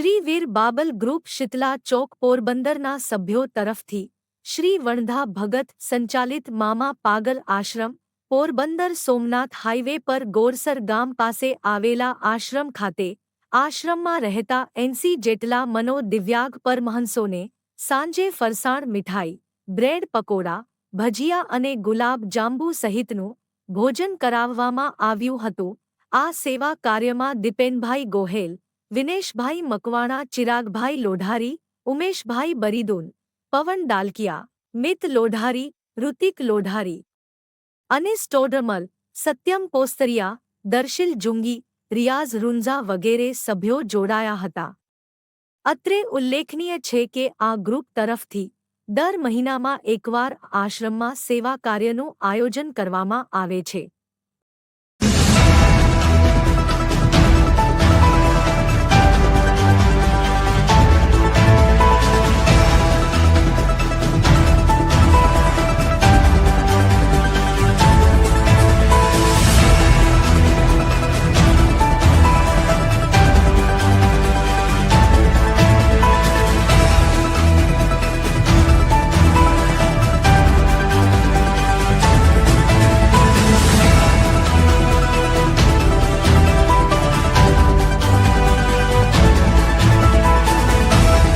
Shri Veer Babal group Sheetla ચોક પોરબંદરના સભ્યો તરફથી શ્રી વણધા ભગત સંચાલિત મામા પાગલ આશ્રમ, પોરબંદર સોમનાથ હાઈવે પર ગોરસર ગામ પાસે આવેલા આશ્રમ ખાતે આશ્રમમાં રહેતા એનસી જેટલા મનોદિવ્યાગ પરમહંસોને સાંજે ફરસાણ મીઠાઈ, બ્રેડ પકોડા, ભજીયા અને ગુલાબ જાંબુ સહિતનું ભોજન કરાવવામાં આવ્યું હતું. આ સેવા કાર્યમાં દિપેનભાઈ ગોહેલ વિનેશભાઈ મકવાણા, ચિરાગભાઈ લોઢારી, ઉમેશભાઈ બરીદુન, પવન ડાલકિયા મિત લોઢારી, ઋતિક લોઢારી અને સ્ટોડરમલ સત્યમ પોસ્તરિયા, દર્શિલ જુંગી, રિયાઝ રૂંઝા વગેરે સભ્યો જોડાયા હતા. અત્રે ઉલ્લેખનીય છે કે આ ગ્રુપ તરફથી દર મહિનામાં એકવાર આશ્રમમાં સેવા કાર્યનું આયોજન કરવામાં આવે છે.